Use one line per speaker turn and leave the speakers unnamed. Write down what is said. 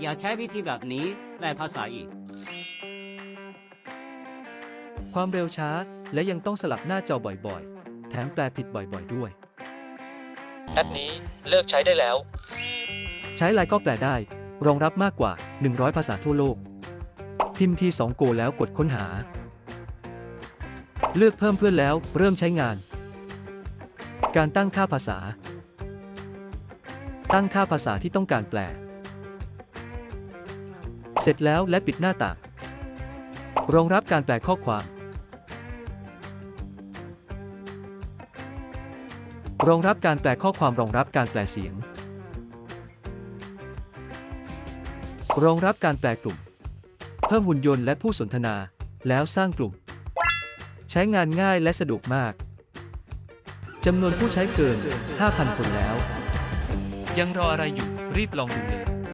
อย่าใช้วิธีแบบนี้แปลภาษาอีก
ความเร็วช้าและยังต้องสลับหน้าจอบ่อยๆ แถมแปลผิดบ่อยๆด้วย แอปนี้เลิกใช้ได้แล้ว ใช้ไลน์ก็แปลได้ รองรับมากกว่า 100 ภาษาทั่วโลก พิมพ์ที่ 2 โกแล้วกดค้นหา เลือกเพิ่มเพื่อนแล้วเริ่มใช้งาน การตั้งค่าภาษา ตั้งค่าภาษาที่ต้องการแปล เสร็จแล้วและปิดหน้าต่าง รองรับการแปลข้อความ รองรับการแปลข้อความรองรับการแปลเสียง รองรับการแปลกลุ่ม เพิ่มหุ่นยนต์และผู้สนทนา แล้วสร้างกลุ่ม ใช้งานง่ายและสะดวกมากจำนวนผู้ใช้เกิน 5,000 คนแล้ว ยังรออะไรอยู่ รีบลองดูเลย